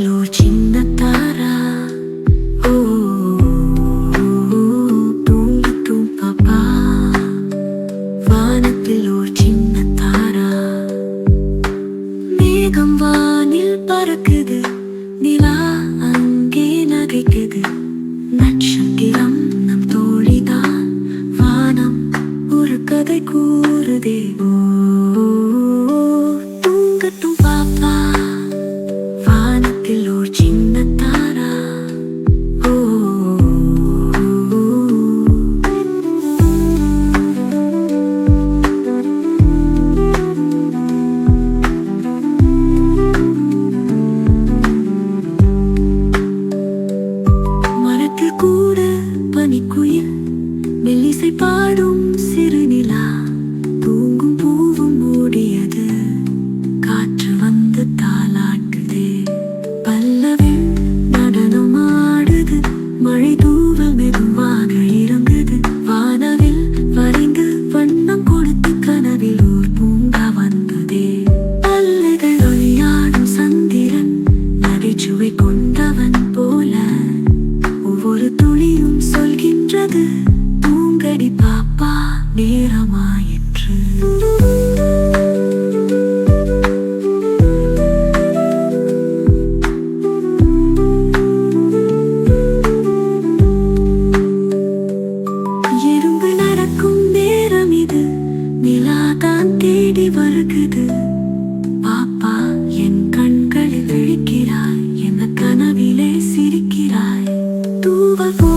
కన్నులు చిన్న తార వానతిలో చిన్న తార மேகம் வானில் பறக்குது நிலா அங்கே நகைக்குது நட்சத்திரம் நம் தோழிதான் வானம் ஒரு கதை கூறுதே ஓ சுவை கொண்டவன் போல ஒவ்வொரு துளியும் சொல்கின்றது பூங்கடி பாப்பா நேரமாயிற்று. over.